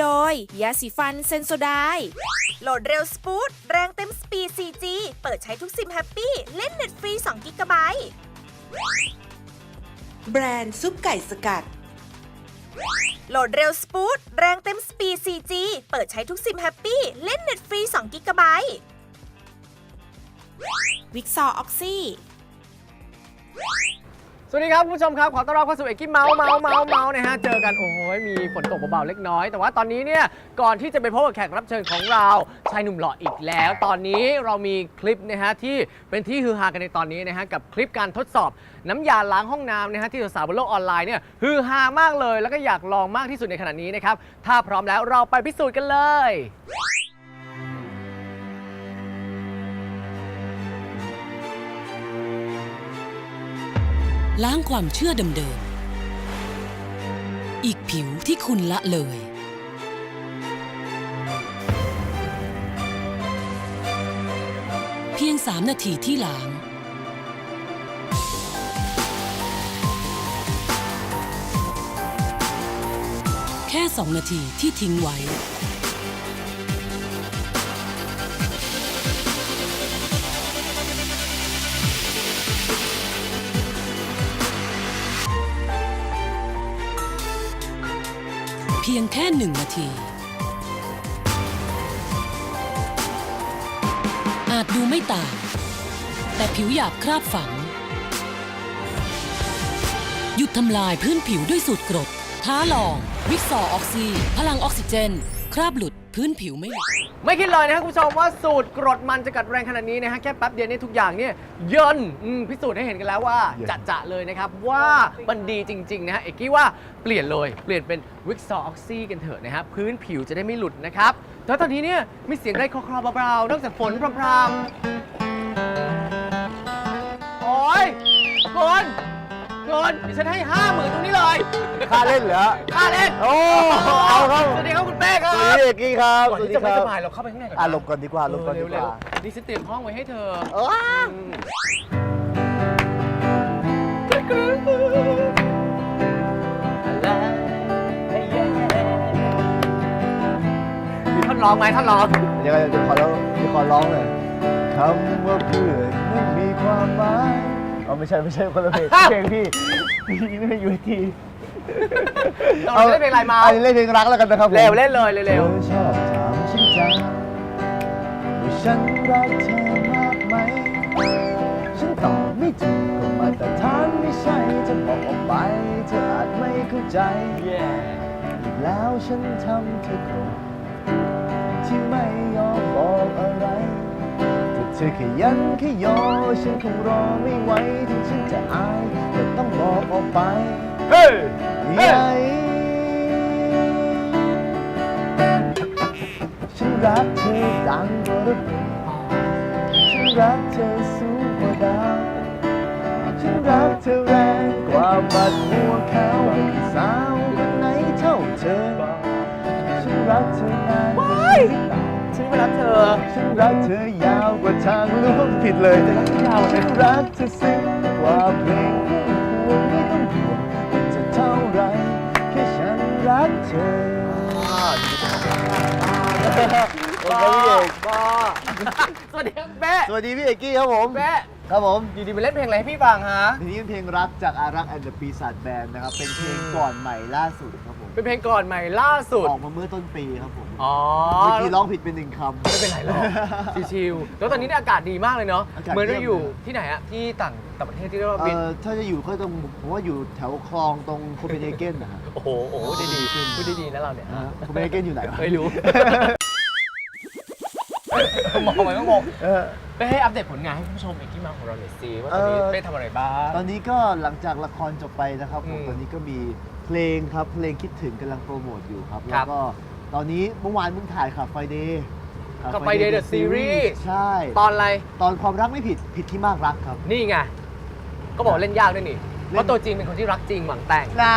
โดยยาสีฟันเซนโซไดโหลดเร็วสปูตแรงเต็มสปีด 4G เปิดใช้ทุกซิมแฮปปี้เล่นเน็ตฟรี2กิกะไบต์แบรนด์ซุปไก่สกัด โหลดเร็วสปูตแรงเต็มสปีด 4G เปิดใช้ทุกซิมแฮปปี้เล่นเน็ตฟรี2กิกะไบต์วิกซอออกซี่ สวัสดีครับคุณผู้ชมครับ ขอต้อนรับเข้าสู่เอกกี้เมาส์เมาส์เมาส์เมาส์นะฮะเจอกันโอ้โหมีฝนตกเบาๆเล็กน้อย แต่ว่าตอนนี้เนี่ยก่อนที่จะไปพบกับแขกรับเชิญของเราชายหนุ่มหล่ออีกแล้ว ตอนนี้เรามีคลิปนะฮะที่เป็นที่ฮือฮากันในตอนนี้นะฮะกับคลิปการทดสอบน้ำยาล้างห้องน้ำนะฮะที่สาวๆบนโลกออนไลน์เนี่ยฮือฮามากเลย แล้วก็อยากลองมากที่สุดในขณะนี้นะครับถ้าพร้อมแล้วเราไปพิสูจน์กันเลย ล้างความเชื่อเดิมๆ อีกผิวที่คุณละเลย เพียง 3 นาทีที่ล้าง แค่ 2 นาทีที่ทิ้งไว้ พียงแค่หนึ่งนาที อาจดูไม่ต่าง แต่ผิวหยาบคราบฝัง หยุดทำลายพื้นผิวด้วยสูตรกรด ท้าลอง วิกซอออกซี พลังออกซิเจน คราบหลุด พื้นผิวไม่หลุดไม่คิดเลยนะครับคุณผู้ชมว่าสูตรกรดมันจะกัดแรงขนาดนี้นะฮะแค่แป๊บเดียวเนี่ยทุกอย่างเนี่ยเยินอืมพิสูจน์ให้เห็นกันแล้วว่าจะจะๆเลยนะครับ ว่ามันดีจริง ๆ นะฮะเอกกี้ว่าเปลี่ยนเลย เปลี่ยนเป็นวิกซอออกซีกันเถอะนะครับพื้นผิวจะได้ไม่หลุดนะครับแต่ตอนนี้เนี่ยมีเสียงได้คลอๆเบาๆนอกจากฝนพรำๆโอ้ยคุ ณคุณดิฉันให้ห้าหมื่นตรงนี้เลยค่าเล่นเหรอ ค่าเล่นโอ้เอาครับ สวัสดีครับคุณเป้ครับสวัสดีเอกกี้ครับก่อนสวัสที่ดีจะคไม่รับสบายเราเข้าไปข้างในก่อนนะอะหลบก่อนดีกว่าหลบก่อนดีกเร็วว่า ๆนี่ฉันเตรียมห้องไว้ให้เธอเอ้ยอืมมีท่อนร้องไหมท่อนร้อง เดี๋ยวเดี๋ยวขอร้องเดี๋ยวขอร้องเลยคำว่าเพื่อนไม่มีความหมาย เอาไม่ใช่ไม่ใช่คนละเพลงเพลงพี่พี่ไม่อยู่ทีเราจะเล่นเพลงอะไรมา อันนี้เล่นเพลงรักแล้วกันนะครับผมเร็วเล่นเลยเร็วธอชอบถามฉันจังว่าฉันรักเธอมากไหม ฉันตอบไม่ถูกก็มาตรฐานไม่ใช่จะบอกออกไปเธออาจไม่เข้าใจๆเย้อีกแล้วฉันทำเธอโกรธที่ไม่ยอมบอกอะไรถ้าเธอขยันขยอฉันคงรอไม่ไหวถึงฉันจะอายแต่ต้องบอกออกไปเฮ้ยใหญ่ฉันรักเธอดังกว่าระเบิดฉันรักเธอสูงกว่าดาวฉันรักเธอแรงกว่าบัดหัวเขาไม่มีสาวคนไหนเท่าเธอ ฉันรักเธอนานกว่าชีวิตเราฉันไม่รักเธอ ฉันรักเธอยาว กว่าทางลูกผิดเลยฉันรักเธอซึ้งกว่าเพลงพุ่มพวงไม่ต้องห่วงมันจะเท่าไรแค่ฉันรักเธอโอเคพี่เอกบ้าสวัสดีครับแม่สวัสดีพี่เอกกี้ครับผมแม่ครับผมอยู่ดีมาเล่นเพลงอะไรให้พี่ฟังฮะทีนี้เป็นเพลงรักจากอารักแอนด์ปีศาจแบนด์นะครับเป็นเพลงก่อนใหม่ล่าสุดครับผมเป็นเพลงก่อนใหม่ล่าสุดออกมาเมื่อต้นปีครับผม อ๋อเมื่อกี้ร้องผิดเป็นหนึ่งคำ ไม่เป็นไรหรอกชิวๆแล้วตอนนี้เนี่ยอากาศดีมากเลยเนาะอากาศเหมือนเราเยี่ยมอยู่เลยที่ไหนอะที่ต่างต่างประเทศที่เรียกว่าเอ่บิน อถ้าจะอยู่ก็ต้องผมว่าอยู่แถวคลองตรงโคเปนเฮเกนนะฮะโอ้โหโอ้โหดีดีๆพูดดีๆนะเราเนี่ย โคเปนเฮเกนอยู่ไหนวะไม่รู้ มองไปก็งงเออ ไปให้อัปเดตผลงานให้คุณผู้ชมเอกกี้มาของเราหน่อยสิว่าตอนนี้เอ่อเป้ทำอะไรบ้าง ตอนนี้ก็หลังจากละครจบไปนะครับผมอืมตอนนี้ก็มีเพลงครับเพลงคิดถึงกำลังโปรโมทอยู่ครับ คแล้รัวบก็ ตอนนี้เมื่อวานเพิ่งถ่ายขับไฟเดย์กับ Friday the Series ใช่ ตอนอะไร ตอนความรักไม่ผิดผิดที่มากรักครับ นี่ไง ก็บอกว่าเล่นยากด้วยนี่เล่นเพราะตัวจริงเป็นคนที่รักจริงหวังแต่งนะ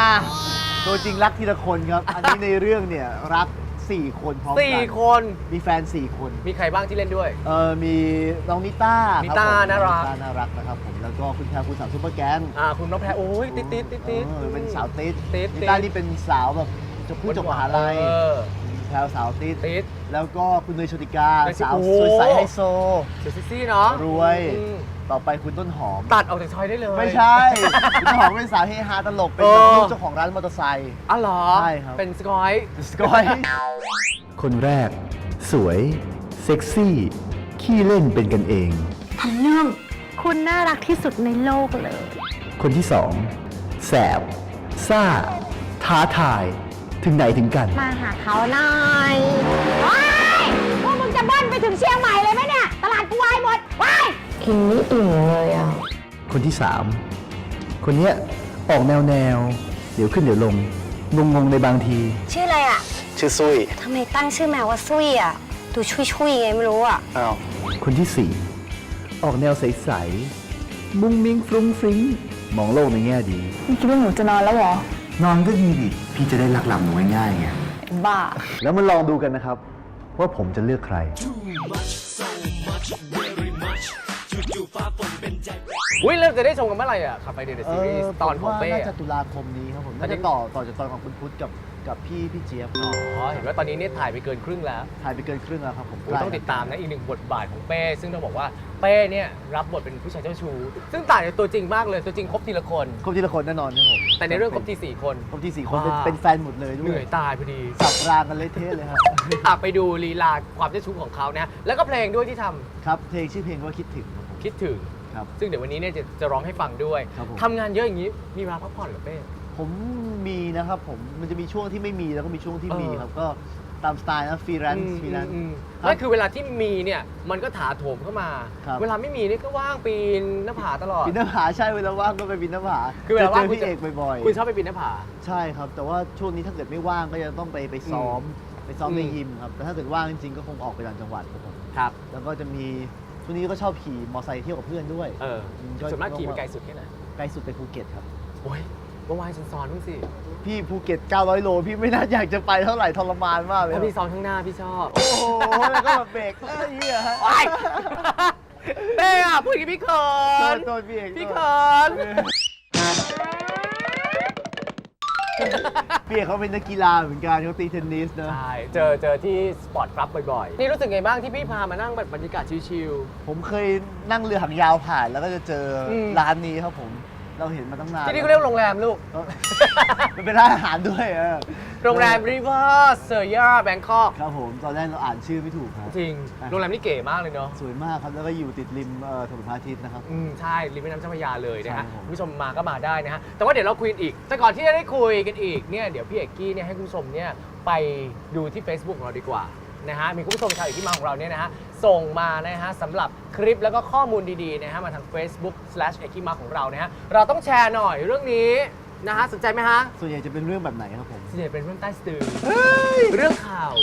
ตัวจริงรักทีละคนครับ อันนี้ในเรื่องเนี่ยรัก 4 คนพร้อมกัสี่คน มีแฟน 4 คน มีใครบ้างที่เล่นด้วย เออมีน้องนิต้านิครับต้าผมน่ารักนิต้าน่ารักนะครับผม แล้วก็คุณแพรคุณสาวซุปเปอร์แก๊งอ่าคุณน้องแพรโอ้ยติดติดติดติดเออเป็นสาวติดติดนิต้านี่เป็นสาวแบบจะพูดจบมหาลัย เออแพรสาวติดติด แล้วก็คุณเนยโชติกาเนยโชติสาวโอ้สวยใสไฮโซ เดี๋ยวเซ็กซี่เนาะรวย อืมต่อไปคุณต้นหอม ตัดออกจากชอยได้เลย ไม่ใช่ คุณต้นหอมเป็นสาวเฮฮาตลก เป็นเออแบบลูกเจ้าของร้านมอเตอร์ไซค์ อ๋อเหรอใช่ครับ เป็นสกอย สกอย คนแรก สวย เซ็กซี่ ขี้เล่นเป็นกันเองเรื่องคุณน่ารักที่สุดในโลกเลย คนที่สองแสบซ่า ท้าทาย ถึงไหนถึงกัน มาหาเขาหน่อยว้ายพวกมึงจะเบิ้ลไปถึงเชียงใหม่เลยไหมเนี่ย ตลาดกูวายหมดว้ายกินนี่อิ่มเลยอะ คนที่สามคนเนี้ยออกแนวแนว เดี๋ยวขึ้นเดี๋ยวลง งงงๆในบางที ชื่ออะไรอะชื่อซุยทำไมตั้งชื่อแมวว่าซุยอะ ดูชุยชุยๆไงไม่รู้อะ อ้าวคนที่สี่ออกแนวใสๆมุ้งมิ้งฟรุ้งฟริ้งมองโลกในแง่ดีนี่คิดว่าหนูจะนอนแล้วเหรอ นอนก็ดีดิพี่จะได้รักหลับหนูง่ายๆไงบ้า แล้วมาลองดูกันนะครับ ว่าผมจะเลือกใคร อุ้ยเราจะได้ชมกันเมื่อไหร่อะขับไปเดอะซีรีส์ตอนของเป้ผมว่าน่าอะ จะตุลาคมนี้ครับผมตอนน่านี้จะต่อต่อจากตอนของคุณพุทธกับ กับพี่พี่เจี๊ยบอ๋อเห็นว่าตอนนี้เนี่ยถ่ายไปเกินครึ่งแล้วถ่ายไปเกินครึ่งแล้วครับผมโอ้ยต้องติดตามนะอีกหนึ่งบทบาทของเป้ซึ่งต้องบอกว่าเป้เนี่ยรับบทเป็นผู้ชายเจ้าชู้ซึ่งต่างจากตัวจริงมากเลยตัวจริงครบทีละคนครบทีละคนแน่นอนครับผมแต่ในเรื่องครบทีสี่คนครบทีสี่คนเป็นว้าวเป็นแฟนหมดเลยด้เหวนื่อยยตายพอดีสับรางกันเละเทะเลยครับอะไปดูลีลาความเจ้าชู้ของเขานะแล้วก็เพลงด้วยที่ทำครับเพลงชื่อเพลงว่าคิดถึงครับผมคิดถึง ครับ ซึ่งเดี๋ยววันนี้เนี่ยจะจะร้องให้ฟังด้วยครับผม ทำงานเยอะอย่างนี้มีเวลาพักผ่อนเหรือเป้ ผมมีนะครับผมมันจะมีช่วงที่ไม่มีแล้วก็มีช่วงที่มีเออครับ ก็ตามสไตล์นะฟรีแลนอืซ์มฟรีแลนซ์อืมนั่นคือเวลาที่มีเนี่ยมันก็ถาโถมเข้ามาครับเวลาไม่มีนี่ก็ว่างปีนหน้าผาตลอดบินหน้าผาใช่เวลาว่างก็ไปบินหน้าผาคือเวลาว่างจะเจอคุณพี่จะเอกบ่อยๆคุณชอบไปปีนหน้าผาใช่ครับ แต่ว่าช่วงนี้ถ้าเกิดไม่ว่างก็จะต้องไปไปซ้อมไปซ้อมในอืมยิมครับแต่ถ้าเกิดว่างจริงๆก็คงออกไปต่างจังหวัดครับผมครับ แล้วก็จะมีช่วงนี้ก็ชอบขี่มอเตอร์ไซค์เที่ยวกับเพื่อนด้วยเอออืมก็ส่วนมากขี่ไปไกลสุดแค่ไหนไกลสุดไปภูเก็ตครับโอ้ย เมื่อวานฉันซ้อนบ้างสิ พี่ภูเก็ต 900 โล พี่ไม่น่าอยากจะไปเท่าไหร่ทรมานมากเลย ถ้าพี่ซ้อนข้างหน้าพี่ชอบโอ้โห แล้วก็แบบเบรกเอ้ยเหี้ยฮะโอ๊ยเป้อะพูดอย่างนี้พี่เขิโทนษโทษพี่เอกพี่โทษเขินพี่เอกเขาเป็นนักกีฬาเหมือนกันเขาตีเทนนิสนะ ใช่เจอเจอที่สปอร์ตคลับบ่อยๆ นี่รู้สึกไงบ้างที่พี่พามานั่งแบบบรรยากาศชิล ผมเคยนั่งเรือหางยาวผ่านแล้วก็จะเจออม ร้านนี้ครับผม เราเห็นมาตั้งนานๆที่นี่ก็เรียกว่าโรงแรมลูก เออมันเป็นร้านอาหารด้วยเออโรงแรม River s e r y a Bangkok ครับผมตอนแรกเราอ่านชื่อไม่ถูกครับ จริงโรงแรมนี่เก๋มากเลยเนาะ สวยมากครับแล้วก็อยู่ติดริมเอ่อถนนพระอาทิตย์นะครับ อืมใช่ริมแม่น้ำเจ้าพระยาเลยนะฮะใช่ครับคุณผู้ชมมาก็มาได้นะฮะแต่ว่าเดี๋ยวเราคุยกันอีก แต่ก่อนที่จะได้คุยกันอีกเนี่ยเดี๋ยวพี่เอกกี้เนี่ยให้คุณผู้ชมเนี่ยไปดูที่ Facebook ของเราดีกว่า นะฮะมีคุณผู้ชมชาวเอกที่มาของเราเนี่ยนะฮะส่งมานะฮะสำหรับคลิปแล้วก็ข้อมูลดีๆนะฮะมาทาง Facebook slash เอกกี้มาของเรานะฮะเราต้องแชร์หน่อยเรื่องนี้นะฮะสนใจไหมฮะส่วนใหญ่จะเป็นเรื่องแบบไหนครับผม ส่วนใหญ่เป็นเรื่องใต้สตือเรื่องข่าว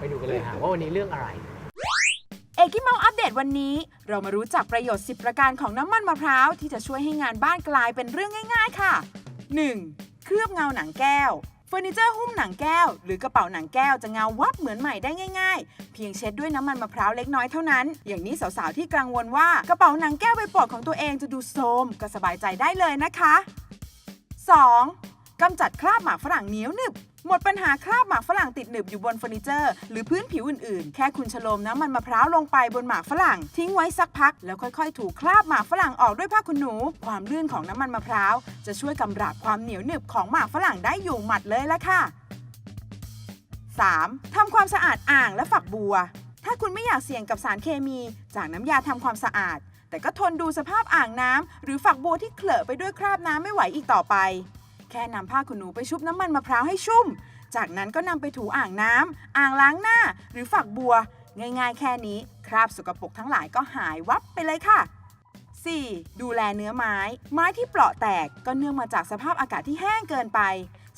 ไปดูกันเลยฮะว่าวันนี้เรื่องอะไร เอกกี้เมาอัปเดตวันนี้ เรามารู้จักประโยชน์ 10 ประการของน้ำมันมะพร้าวที่จะช่วยให้งานบ้านกลายเป็นเรื่องง่าย ๆ ค่ะ 1. เคลือบเงาหนังแก้ว เฟอร์นิเจอร์หุ้มหนังแก้ว หรือกระเป๋าหนังแก้วจะเงาวับเหมือนใหม่ได้ง่ายๆ เพียงเช็ดด้วยน้ำมันมะพร้าวเล็กน้อยเท่านั้น อย่างนี้สาวๆที่กังวลว่ากระเป๋าหนังแก้วใบโปรดของตัวเองจะดูโทรมก็สบายใจได้เลยนะคะ 2. กำจัดคราบหมากฝรั่งเหนียวหนึบ หมดปัญหาคราบหมากฝรั่งติดหนึบอยู่บนเฟอร์นิเจอร์ หรือพื้นผิวอื่นๆ แค่คุณชโลมน้ำมันมะพร้าวลงไปบนหมากฝรั่ง ทิ้งไว้สักพัก แล้วค่อยๆ ถูคราบหมากฝรั่งออกด้วยผ้าขนหนู ความลื่นของน้ำมันมะพร้าวจะช่วยกำราบความเหนียวหนึบของหมากฝรั่งได้อยู่หมัดเลยละค่ะ 3. ทำความสะอาดอ่างและฝักบัว ถ้าคุณไม่อยากเสี่ยงกับสารเคมี จากน้ำยาทำความสะอาด แต่ก็ทนดูสภาพอ่างน้ำหรือฝักบัวที่เคลอะไปด้วยคราบน้ำไม่ไหวอีกต่อไป แค่นำผ้าขนหนูไปชุบน้ำมันมะพร้าวให้ชุ่ม จากนั้นก็นำไปถูอ่างน้ำอ่างล้างหน้า หรือฝักบัว ง่ายๆ แค่นี้ คราบสกปรกทั้งหลายก็หายวับไปเลยค่ะ 4. ดูแลเนื้อไม้ ไม้ที่เปราะแตกก็เนื่องมาจากสภาพอากาศที่แห้งเกินไป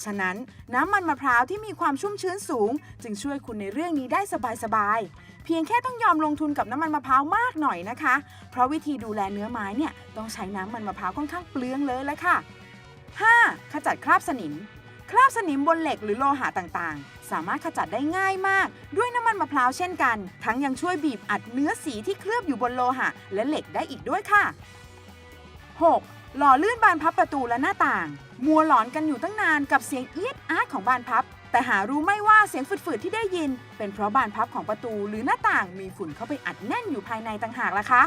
ฉะนั้นน้ำมันมะพร้าวที่มีความชุ่มชื้นสูง จึงช่วยคุณในเรื่องนี้ได้สบายๆ เพียงแค่ต้องยอมลงทุนกับน้ำมันมะพร้าวมากหน่อยนะคะ เพราะวิธีดูแลเนื้อไม้เนี่ยต้องใช้น้ำมันมะพร้าวค่อนข้างเปลืองเลยละค่ะ 5. ขจัดคราบสนิม คราบสนิมบนเหล็กหรือโลหะต่างๆ สามารถขจัดได้ง่ายมาก ด้วยน้ำมันมะพร้าวเช่นกัน ทั้งยังช่วยบีบอัดเนื้อสีที่เคลือบอยู่บนโลหะ และเหล็กได้อีกด้วยค่ะ 6. หล่อลื่นบานพับประตูและหน้าต่าง มัวหลอนกันอยู่ตั้งนานกับเสียงเอียดอาร์ตของบานพับ แต่หารู้ไม่ว่าเสียงฝืดๆที่ได้ยิน เป็นเพราะบานพับของประตูหรือหน้าต่าง มีฝุ่นเข้าไปอัดแน่นอยู่ภายในต่างหากล่ะคะ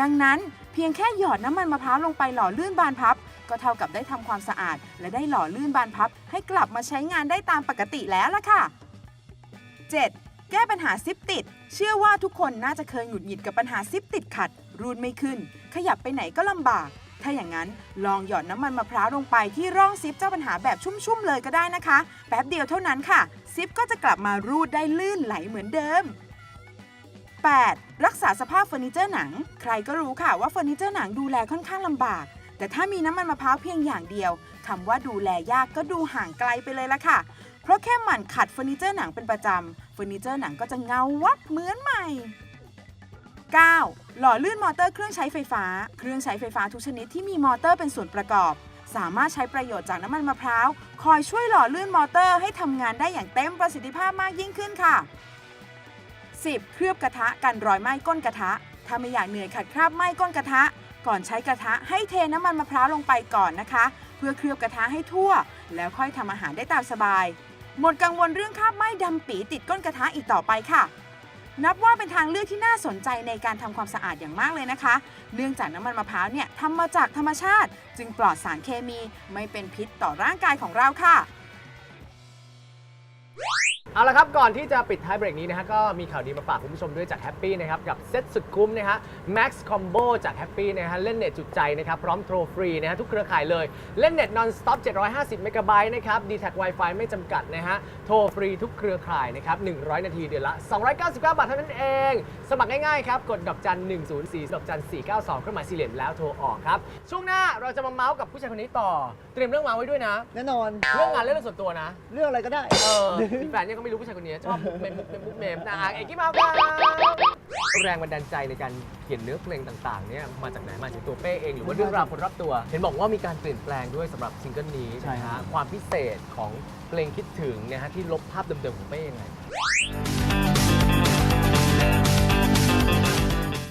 ดังนั้นเพียงแค่หยอดน้ำมันมะพร้าวลงไปหล่อลื่นบานพับ ก็เท่ากับได้ทำความสะอาด และได้หล่อลื่นบานพับ ให้กลับมาใช้งานได้ตามปกติแล้วล่ะค่ะ 7. แก้ปัญหาซิปติด เชื่อว่าทุกคนน่าจะเคยหงุดหงิดกับปัญหาซิปติดขัด รูดไม่ขึ้น ขยับไปไหนก็ลำบาก ถ้าอย่างนั้นลองหยอดน้ำมันมะพร้าวลงไปที่ร่องซิปเจ้าปัญหาแบบชุ่มๆเลยก็ได้นะคะ แป๊บเดียวเท่านั้นค่ะ ซิปก็จะกลับมารูดได้ลื่นไหลเหมือนเดิม 8. รักษาสภาพเฟอร์นิเจอร์หนัง ใครก็รู้ค่ะว่าเฟอร์นิเจอร์หนังดูแลค่อนข้างลำบาก แต่ถ้ามีน้ำมันมะพร้าวเพียงอย่างเดียวคำว่าดูแลยากก็ดูห่างไกลไปเลยละค่ะ เพราะแค่หมั่นขัดเฟอร์นิเจอร์หนังเป็นประจำเฟอร์นิเจอร์หนังก็จะเงาวับเหมือนใหม่ 9. หล่อลื่นมอเตอร์เครื่องใช้ไฟฟ้า เครื่องใช้ไฟฟ้าทุกชนิดที่มีมอเตอร์เป็นส่วนประกอบ สามารถใช้ประโยชน์จากน้ำมันมะพร้าว คอยช่วยหล่อลื่นมอเตอร์ให้ทำงานได้อย่างเต็มประสิทธิภาพมากยิ่งขึ้นค่ะ 10. เคลือบกระทะกันรอยไหม้ก้นกระทะ ถ้าไม่อยากเหนื่อยขัดคราบไหม้ก้นกระทะ ก่อนใช้กระทะให้เทน้ำมันมะพร้าวลงไปก่อนนะคะ เพื่อเคลือบกระทะให้ทั่ว แล้วค่อยทำอาหารได้ตามสบาย หมดกังวลเรื่องคราบไหม้ดำปีติดก้นกระทะอีกต่อไปค่ะ นับว่าเป็นทางเลือกที่น่าสนใจในการทำความสะอาดอย่างมากเลยนะคะ เนื่องจากน้ำมันมะพร้าวเนี่ยทำมาจากธรรมชาติ จึงปลอดสารเคมีไม่เป็นพิษต่อร่างกายของเราค่ะ เอาละครับ ก่อนที่จะปิดท้ายเบรกนี้นะฮะก็มีข่าวดีมาฝากคุณผู้ชมด้วยจากแฮปปี้นะครับ กับเซ็ตสุดคุ้มนะฮะ Max Combo จากแฮปปี้นะฮะ เล่นเน็ตจุดใจนะครับ พร้อมโทรฟรีนะฮะ ทุกเครือข่ายเลย เล่นเน็ต non stop 750 เมกะไบต์นะครับ d t แท็ Wi-Fi ไม่จำกัดนะฮะ โทรฟรีทุกเครือข่ายนะครับ 100 นาทีเดือนละ 299 บาทเท่านั้นเอง สมัครง่ายๆครับ กดดอกจัน 104 ดอกจัน 492 เครื่องหมายสี่เหลี่ยมแล้วโทรออกครับช่วงหน้าเราจะมาเมาส์กับผู้ชายคนนี้ต่อ เตรียมเรื่องมาไว้ด้วยนะ แน่นอน เรื่องงานเรื่องส่วนตัวนะ เรื่องอะไรก็ได้ เออมีแฟนยังไม่รู้ผู้ชายคนนี้ชอบมุกเมมมุกเมมมุกเมมนะเอกกี้มาครับแรงบันดาลใจในการเขียนเนื้อเพลงต่างๆเนี่ยมาจากไหนมาจากตัวเป้เองหรือว่าเรื่องราวคนรอบตัว เห็นบอกว่ามีการเปลี่ยนแปลงด้วยสำหรับซิงเกิลนี้ใช่นะครัฮะบความพิเศษของเพลงคิดถึงนะฮะที่ลบภาพเดิมๆของเป้ยังไง